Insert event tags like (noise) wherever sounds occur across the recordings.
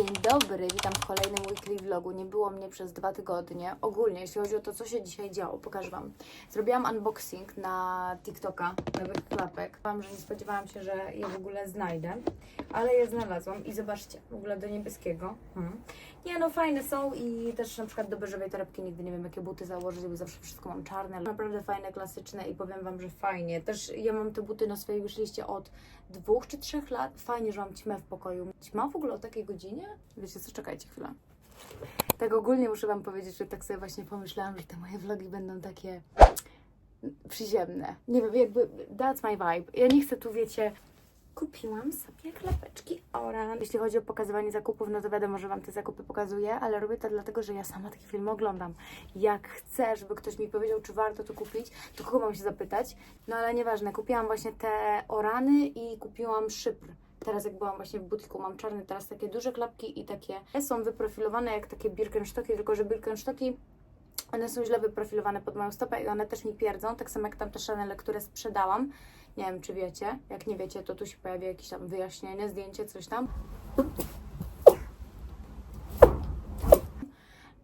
Dzień dobry, witam w kolejnym weekly vlogu. Nie było mnie przez dwa tygodnie. Ogólnie, jeśli chodzi o to, co się dzisiaj działo, pokażę Wam. Zrobiłam unboxing na TikToka nowych klapek. Wam, że nie spodziewałam się, że je w ogóle znajdę, ale je znalazłam i zobaczcie, w ogóle do niebieskiego. Hmm. Nie no, fajne są i też na przykład do beżowej torebki nigdy nie wiem, jakie buty założyć, bo zawsze wszystko mam czarne. Naprawdę fajne, klasyczne i powiem Wam, że fajnie. Też ja mam te buty na swojej wyszliście od dwóch czy trzech lat. Fajnie, że mam ćmę w pokoju. Ćma w ogóle o takiej godzinie? Wiecie co, czekajcie chwilę. Tak ogólnie muszę Wam powiedzieć, że tak sobie właśnie pomyślałam, że te moje vlogi będą takie przyziemne. Nie wiem, jakby that's my vibe. Ja nie chcę tu, wiecie, kupiłam sobie klapeczki Oran. Jeśli chodzi o pokazywanie zakupów, no to wiadomo, że Wam te zakupy pokazuję, ale robię to dlatego, że ja sama takie filmy oglądam. Jak chcę, żeby ktoś mi powiedział, czy warto to kupić, to kogo mam się zapytać? No ale nieważne, kupiłam właśnie te Orany i kupiłam szypr. Teraz jak byłam właśnie w butiku, mam czarne teraz takie duże klapki i takie są wyprofilowane jak takie Birkenstocki, tylko że Birkenstocki one są źle wyprofilowane pod moją stopę i one też mi pierdzą, tak samo jak tamte Chanel, które sprzedałam. Nie wiem, czy wiecie. Jak nie wiecie, to tu się pojawi jakieś tam wyjaśnienie, zdjęcie, coś tam.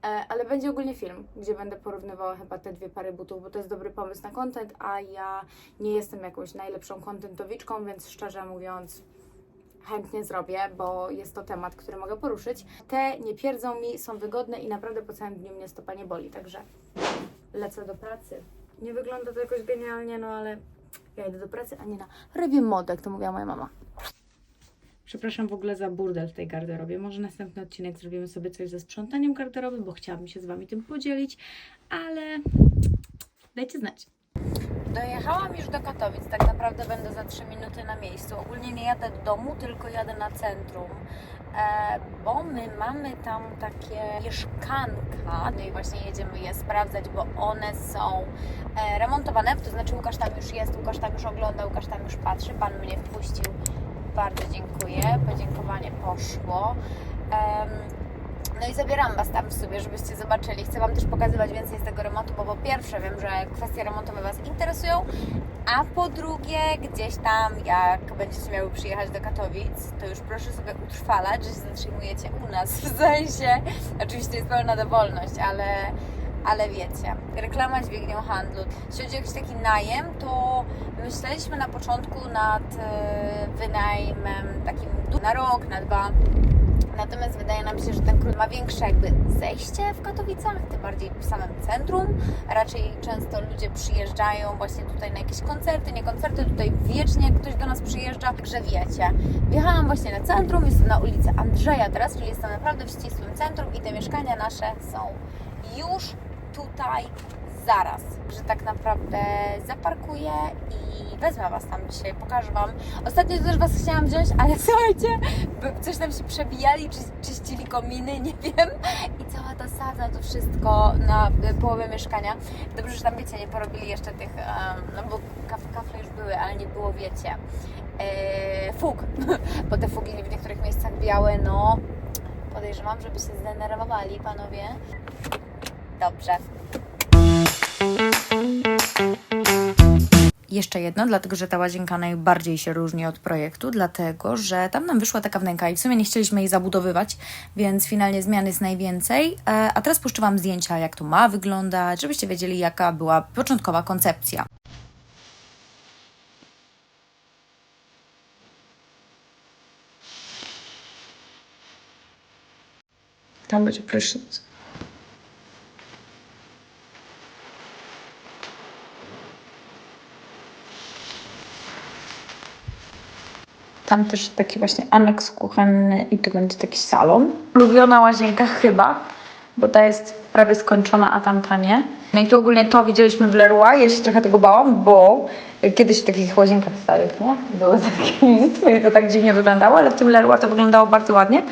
E, Ale będzie ogólnie film, gdzie będę porównywała chyba te dwie pary butów, bo to jest dobry pomysł na content, a ja nie jestem jakąś najlepszą contentowiczką, więc szczerze mówiąc chętnie zrobię, bo jest to temat, który mogę poruszyć. Te nie pierdzą mi, są wygodne i naprawdę po całym dniu mnie stopa nie boli, także lecę do pracy. Nie wygląda to jakoś genialnie, no ale ja idę do pracy, a nie na rybię modę, jak to mówiła moja mama. Przepraszam w ogóle za burdel w tej garderobie. Może następny odcinek zrobimy sobie coś ze sprzątaniem garderoby, bo chciałabym się z Wami tym podzielić, ale dajcie znać. Dojechałam już do Katowic, tak naprawdę będę za 3 minuty na miejscu. Ogólnie nie jadę do domu, tylko jadę na centrum, e, bo my mamy tam takie mieszkanka, no i właśnie jedziemy je sprawdzać, bo one są e, remontowane, to znaczy Łukasz tam już jest, Łukasz tam już ogląda, Łukasz tam już patrzy, Pan mnie wpuścił, bardzo dziękuję, podziękowanie poszło. No i zabieram Was tam sobie, żebyście zobaczyli. Chcę Wam też pokazywać więcej z tego remontu, bo po pierwsze wiem, że kwestie remontowe Was interesują, a po drugie gdzieś tam, jak będziecie miały przyjechać do Katowic, to już proszę sobie utrwalać, że się zatrzymujecie u nas, w sensie, oczywiście jest pełna dowolność, ale, ale wiecie, reklama dźwignią handlu. Jeśli chodzi o jakiś taki najem, to myśleliśmy na początku nad e, wynajmem takim na rok, na dwa, Natomiast wydaje nam się, że ten król ma większe jakby zejście w Katowicach, tym bardziej w samym centrum. Raczej często ludzie przyjeżdżają właśnie tutaj na jakieś koncerty, nie koncerty, tutaj wiecznie ktoś do nas przyjeżdża, także wiecie. Wjechałam właśnie na centrum, jestem na ulicy Andrzeja teraz, czyli jestem naprawdę w ścisłym centrum i te mieszkania nasze są już tutaj zaraz, że tak naprawdę zaparkuję i wezmę Was tam dzisiaj, pokażę Wam. Ostatnio też Was chciałam wziąć, ale (laughs) słuchajcie, coś tam się przebijali, czy, czyścili kominy, nie wiem. I cała ta sadza, to wszystko na y, połowę mieszkania. Dobrze, że tam, wiecie, nie porobili jeszcze tych, no bo kaf, kafle już były, ale nie było, wiecie, e, fug, (laughs) bo te fugi w niektórych miejscach białe, no podejrzewam, żeby się zdenerwowali panowie. Dobrze. Jeszcze jedno, dlatego że ta łazienka najbardziej się różni od projektu, dlatego że tam nam wyszła taka wnęka i w sumie nie chcieliśmy jej zabudowywać, więc finalnie zmian jest najwięcej. E, A teraz puszczę Wam zdjęcia, jak to ma wyglądać, żebyście wiedzieli, jaka była początkowa koncepcja. Tam będzie prysznic. Tam też taki właśnie aneks kuchenny i tu będzie taki salon. Ulubiona łazienka chyba, bo ta jest prawie skończona, a tamta nie. No i tu ogólnie to widzieliśmy w Leroy. Ja się trochę tego bałam, bo kiedyś w takich łazienkach starych, nie? Były takie, (laughs) to tak dziwnie wyglądało, ale w tym Leroy to wyglądało bardzo ładnie.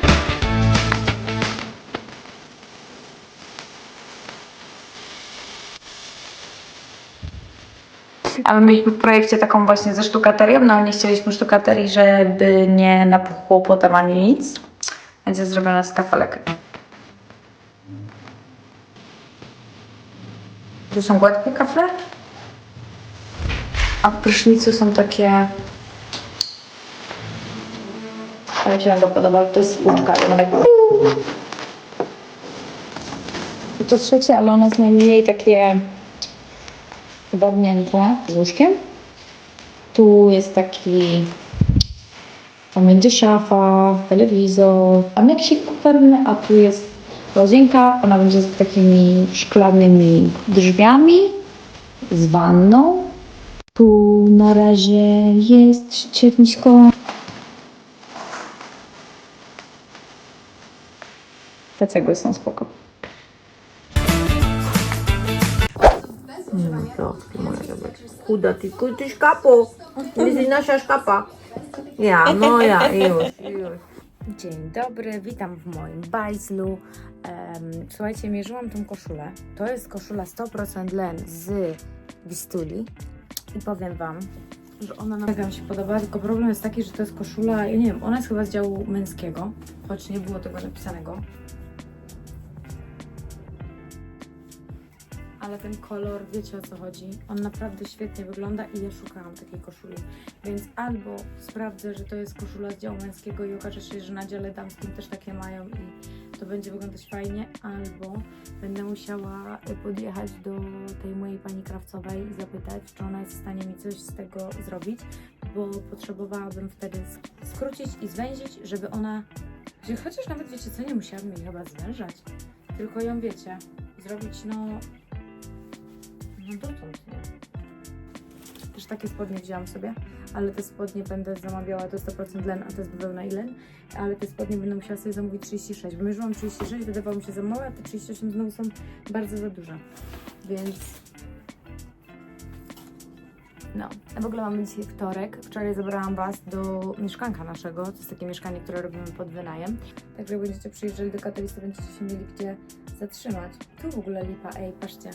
A my mieliśmy w projekcie taką właśnie ze sztukaterią, no ale nie chcieliśmy sztukaterii, żeby nie napuchło potem ani nic. Będzie zrobiona z kafelek. Tu są gładkie kafle, a w prysznicu są takie Ale się mega podoba, to jest łódka, ona tak... I to trzecie, ale ono jest najmniej takie ogarnięte z łóżkiem. Tu jest taki tam będzie szafa, telewizor, jakiś kuferny, a tu jest łazienka. Ona będzie z takimi szklanymi drzwiami, z wanną. Tu na razie jest ściernisko. Te cegły są spoko. Chuda ty, ty szkapo. Jesteś nasza szkapa. Ja, no ja, już, już. Dzień dobry, witam w moim bajzlu. Em, słuchajcie, mierzyłam tą koszulę. To jest koszula 100% len z Wistuli i powiem Wam, że ona mega mi się podoba, tylko problem jest taki, że to jest koszula, ja nie wiem, ona jest chyba z działu męskiego, choć nie było tego napisanego. Ale ten kolor, wiecie o co chodzi, on naprawdę świetnie wygląda i ja szukałam takiej koszuli. Więc albo sprawdzę, że to jest koszula z działu męskiego i okaże się, że na dziale damskim też takie mają i to będzie wyglądać fajnie, albo będę musiała podjechać do tej mojej pani krawcowej i zapytać, czy ona jest w stanie mi coś z tego zrobić, bo potrzebowałabym wtedy sk- skrócić i zwęzić, żeby ona, chociaż nawet wiecie co, nie musiałabym jej chyba zwężać, tylko ją wiecie, zrobić no, no dotąd, nie? Też takie spodnie wzięłam sobie, ale te spodnie będę zamawiała, to jest 100% len, a to jest bawełna i len, ale te spodnie będę musiała sobie zamówić 36. Wymierzyłam 36, wydawało mi się za małe, a te 38 znowu są bardzo za duże, więc... No, a w ogóle mamy dzisiaj wtorek. Wczoraj zabrałam Was do mieszkanka naszego. To jest takie mieszkanie, które robimy pod wynajem. Także jak będziecie przyjeżdżali do Katowic, to będziecie się mieli gdzie zatrzymać. Tu w ogóle lipa, ej, patrzcie.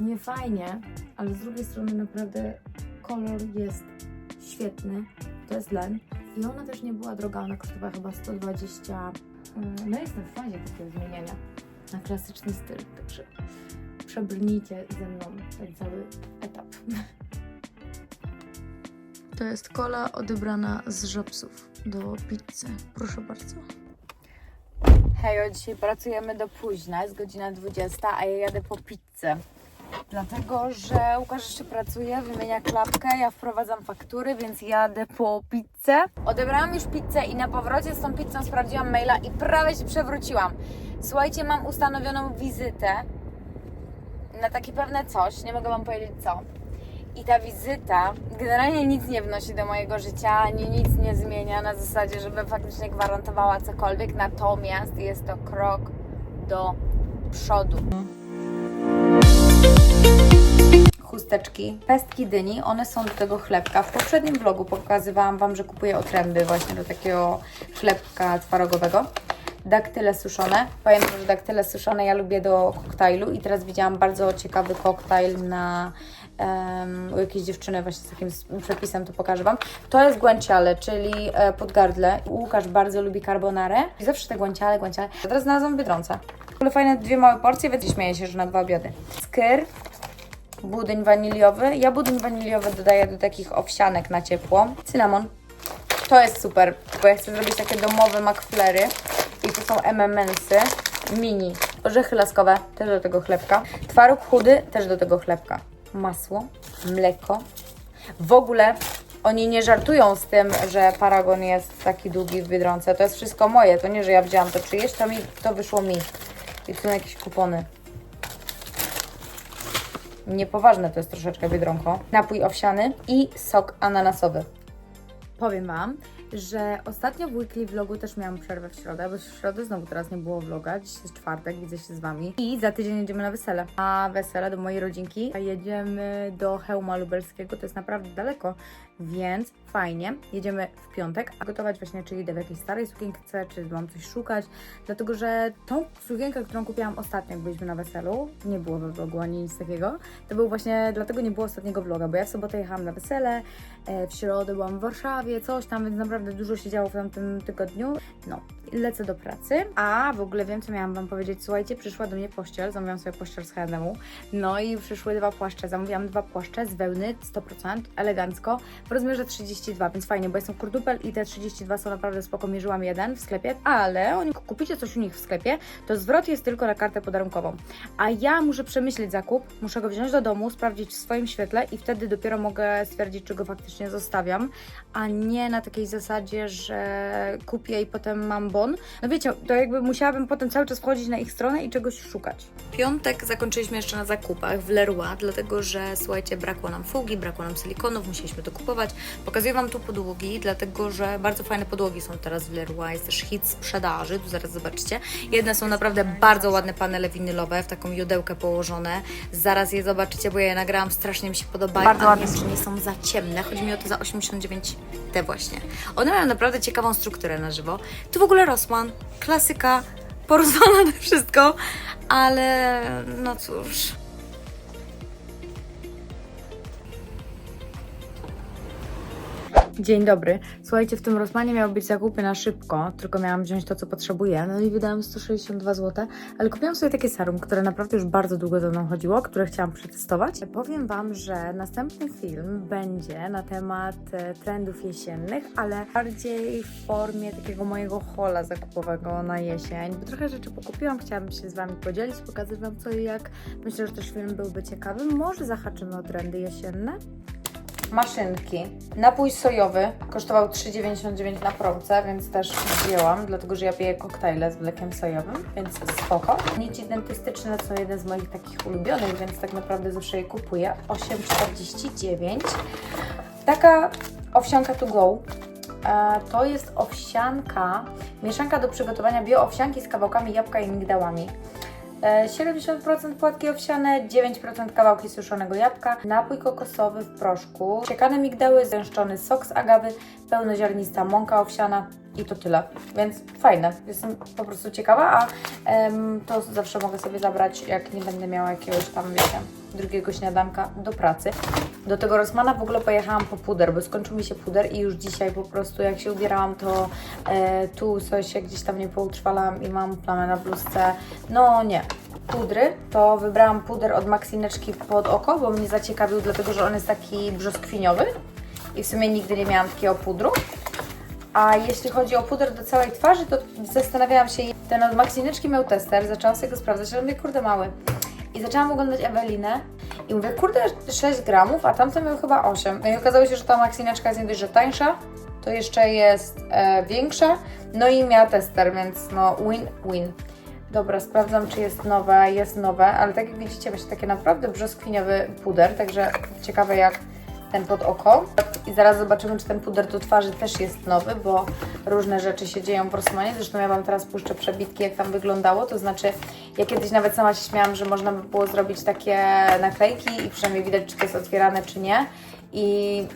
Nie fajnie, ale z drugiej strony naprawdę kolor jest świetny. To jest len. I ona też nie była droga, ona kosztowała chyba 120. mm, No jestem w fazie takiego zmieniania na klasyczny styl, także przebrnijcie ze mną ten cały etap. To jest kola odebrana z żopsów do pizzy. Proszę bardzo. Hejo, dzisiaj pracujemy do późna, jest godzina 20, a ja jadę po pizzę. Dlatego, że Łukasz jeszcze pracuje, wymienia klapkę, ja wprowadzam faktury, więc jadę po pizzę. Odebrałam już pizzę i na powrocie z tą pizzą sprawdziłam maila i prawie się przewróciłam. Słuchajcie, mam ustanowioną wizytę na takie pewne coś, nie mogę Wam powiedzieć co. I ta wizyta generalnie nic nie wnosi do mojego życia, ani nic nie zmienia na zasadzie, żeby faktycznie gwarantowała cokolwiek, natomiast jest to krok do przodu chusteczki, pestki dyni, one są do tego chlebka. W poprzednim vlogu pokazywałam Wam, że kupuję otręby właśnie do takiego chlebka twarogowego. Daktyle suszone. Pamiętam, że daktyle suszone ja lubię do koktajlu i teraz widziałam bardzo ciekawy koktajl na em, u jakiejś dziewczyny właśnie z takim przepisem, to pokażę Wam. To jest guanciale, czyli e, podgardle. Łukasz bardzo lubi carbonarę i zawsze te guanciale, guanciale. Teraz znalazłam w Biedronce. Ogóle fajne dwie małe porcje, więc śmieję się, że na dwa obiady. Skyr, budyń waniliowy. Ja budyń waniliowy dodaję do takich owsianek na ciepło. Cynamon. To jest super, bo ja chcę zrobić takie domowe makflery. I tu są MMS-y mini. Orzechy laskowe też do tego chlebka. Twaróg chudy też do tego chlebka. Masło, mleko. W ogóle oni nie żartują z tym, że paragon jest taki długi w Biedronce. To jest wszystko moje. To nie, że ja wzięłam to czyjeś, to, mi, to wyszło mi. I są jakieś kupony. Niepoważne to jest troszeczkę biedronko. Napój owsiany i sok ananasowy. Powiem Wam, że ostatnio w weekly vlogu też miałam przerwę w środę, bo w środę znowu teraz nie było vloga. Dziś jest czwartek, widzę się z Wami. I za tydzień jedziemy na wesele. A wesele do mojej rodzinki jedziemy do Hełma Lubelskiego, to jest naprawdę daleko, więc fajnie. Jedziemy w piątek, a gotować właśnie czy idę w jakiejś starej sukience, czy mam coś szukać, dlatego że tą sukienkę, którą kupiłam ostatnio, jak byliśmy na weselu, nie było we vlogu ani nic takiego, to był właśnie, dlatego nie było ostatniego vloga, bo ja w sobotę jechałam na wesele, w środę byłam w Warszawie, coś tam, więc naprawdę naprawdę dużo się działo w tamtym tygodniu. No, lecę do pracy, a w ogóle wiem, co miałam Wam powiedzieć. Słuchajcie, przyszła do mnie pościel, zamówiłam sobie pościel z H&M-u, no i przyszły dwa płaszcze. Zamówiłam dwa płaszcze z wełny 100%, elegancko, w rozmiarze 32, więc fajnie, bo jestem kurdupel i te 32 są naprawdę spoko. Mierzyłam jeden w sklepie, ale oni kupicie coś u nich w sklepie, to zwrot jest tylko na kartę podarunkową. A ja muszę przemyśleć zakup, muszę go wziąć do domu, sprawdzić w swoim świetle i wtedy dopiero mogę stwierdzić, czy go faktycznie zostawiam, a nie na takiej zasadzie, że kupię i potem mam bon. No wiecie, to jakby musiałabym potem cały czas wchodzić na ich stronę i czegoś szukać. Piątek zakończyliśmy jeszcze na zakupach w Leroy, dlatego że słuchajcie, brakło nam fugi, brakło nam silikonów, musieliśmy to kupować. Pokazuję Wam tu podłogi, dlatego że bardzo fajne podłogi są teraz w Leroy, jest też hit sprzedaży, tu zaraz zobaczycie. Jedne są naprawdę bardzo ładne panele winylowe, w taką jodełkę położone. Zaraz je zobaczycie, bo ja je nagrałam, strasznie mi się podobają. Bardzo ładne nie nie są za ciemne. Chodzi mi o to za 89 te właśnie. One mają naprawdę ciekawą strukturę na żywo. Tu w ogóle Rossmann, klasyka, porozwalane wszystko, ale no cóż. Dzień dobry. Słuchajcie, w tym Rosmanie miały być zakupy na szybko, tylko miałam wziąć to, co potrzebuję. No i wydałam 162 zł, ale kupiłam sobie takie serum, które naprawdę już bardzo długo za mną chodziło, które chciałam przetestować. Powiem Wam, że następny film będzie na temat e, trendów jesiennych, ale bardziej w formie takiego mojego hola zakupowego na jesień, bo trochę rzeczy pokupiłam, chciałabym się z Wami podzielić, pokazać Wam co i jak. Myślę, że też film byłby ciekawy. Może zahaczymy o trendy jesienne? Maszynki. Napój sojowy kosztował 3,99 na promce, więc też wzięłam, dlatego że ja piję koktajle z mlekiem sojowym, więc spoko. Nici dentystyczne są jeden z moich takich ulubionych, więc tak naprawdę zawsze je kupuję. 8,49. Taka owsianka to go. E, To jest owsianka, mieszanka do przygotowania bioowsianki z kawałkami jabłka i migdałami. E, 70% płatki owsiane, 9% kawałki suszonego jabłka, napój kokosowy w proszku, siekane migdały, zgęszczony sok z agawy, pełnoziarnista mąka owsiana i to tyle. Więc fajne. Jestem po prostu ciekawa, a to zawsze mogę sobie zabrać, jak nie będę miała jakiegoś tam, wiecie, drugiego śniadanka do pracy. Do tego Rosmana w ogóle pojechałam po puder, bo skończył mi się puder i już dzisiaj po prostu jak się ubierałam, to e, tu coś się gdzieś tam nie poutrwalałam i mam plamę na bluzce. No nie. Pudry, to wybrałam puder od Maxineczki pod oko, bo mnie zaciekawił, dlatego że on jest taki brzoskwiniowy i w sumie nigdy nie miałam takiego pudru. A jeśli chodzi o puder do całej twarzy, to zastanawiałam się, ten od Maxineczki miał tester, zaczęłam sobie go sprawdzać, ale mówię, kurde, mały. I zaczęłam oglądać Ewelinę i mówię, kurde, 6 gramów, a tamten miał chyba 8. No i okazało się, że ta Maxineczka jest nie dość, że tańsza, to jeszcze jest e, większa, no i miała tester, więc no win-win. Dobra, sprawdzam, czy jest nowe. Jest nowe, ale tak jak widzicie, właśnie takie naprawdę brzoskwiniowy puder, także ciekawe jak ten pod oko. I zaraz zobaczymy, czy ten puder do twarzy też jest nowy, bo różne rzeczy się dzieją w Rossmanie. Zresztą ja Wam teraz puszczę przebitki, jak tam wyglądało. To znaczy, ja kiedyś nawet sama się śmiałam, że można by było zrobić takie naklejki i przynajmniej widać, czy to jest otwierane, czy nie. I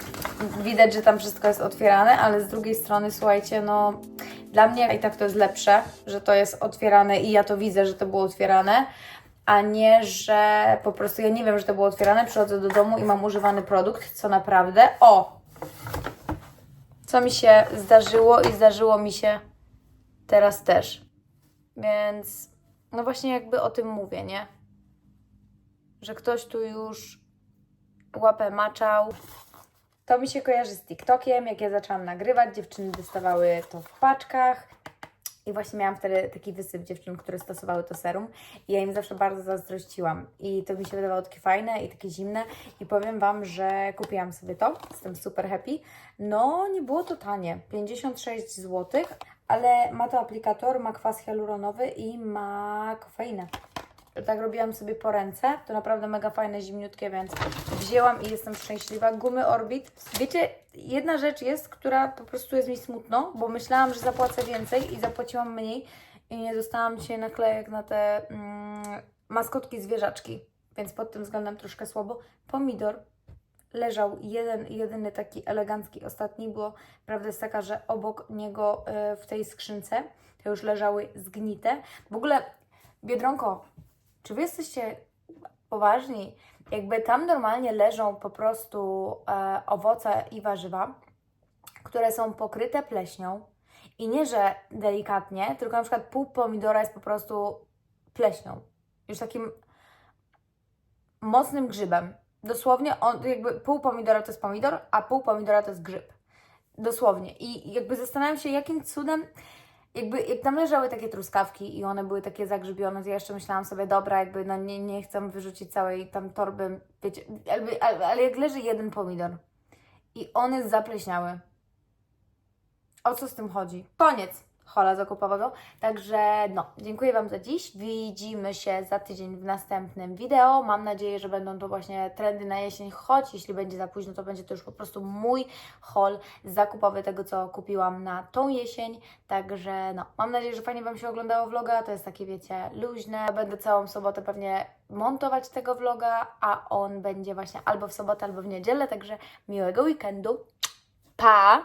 widać, że tam wszystko jest otwierane, ale z drugiej strony, słuchajcie, no dla mnie i tak to jest lepsze, że to jest otwierane i ja to widzę, że to było otwierane, a nie, że po prostu ja nie wiem, że to było otwierane, przychodzę do domu i mam używany produkt, co naprawdę, o! Co mi się zdarzyło i zdarzyło mi się teraz też. Więc no właśnie jakby o tym mówię, nie? Że ktoś tu już łapę maczał. To mi się kojarzy z TikTokiem, jak ja zaczęłam nagrywać, dziewczyny dostawały to w paczkach. I właśnie miałam wtedy taki wysyp dziewczyn, które stosowały to serum i ja im zawsze bardzo zazdrościłam. I to mi się wydawało takie fajne i takie zimne. I powiem Wam, że kupiłam sobie to, jestem super happy. No, nie było to tanie, 56 zł, ale ma to aplikator, ma kwas hialuronowy i ma kofeinę tak robiłam sobie po ręce. To naprawdę mega fajne, zimniutkie, więc wzięłam i jestem szczęśliwa. Gumy Orbit. Wiecie, jedna rzecz jest, która po prostu jest mi smutno, bo myślałam, że zapłacę więcej i zapłaciłam mniej i nie dostałam dzisiaj naklejek na te mm, maskotki zwierzaczki, więc pod tym względem troszkę słabo. Pomidor leżał jeden, jedyny taki elegancki ostatni, bo prawda jest taka, że obok niego e, w tej skrzynce to już leżały zgnite. W ogóle, Biedronko, czy wy jesteście poważni? Jakby tam normalnie leżą po prostu e, owoce i warzywa, które są pokryte pleśnią i nie, że delikatnie, tylko na przykład pół pomidora jest po prostu pleśnią. Już takim mocnym grzybem. Dosłownie on, jakby pół pomidora to jest pomidor, a pół pomidora to jest grzyb. Dosłownie. I jakby zastanawiam się, jakim cudem, jakby jak tam leżały takie truskawki i one były takie zagrzybione, to ja jeszcze myślałam sobie, dobra, jakby no nie, nie chcę wyrzucić całej tam torby, wiecie, ale, ale, ale jak leży jeden pomidor i on jest zapleśniały, o co z tym chodzi? Koniec hola zakupowego. Także no, dziękuję Wam za dziś. Widzimy się za tydzień w następnym wideo. Mam nadzieję, że będą to właśnie trendy na jesień, choć jeśli będzie za późno, to będzie to już po prostu mój haul zakupowy tego, co kupiłam na tą jesień. Także no, mam nadzieję, że fajnie Wam się oglądało vloga. To jest takie, wiecie, luźne. Będę całą sobotę pewnie montować tego vloga, a on będzie właśnie albo w sobotę, albo w niedzielę. Także miłego weekendu. Pa!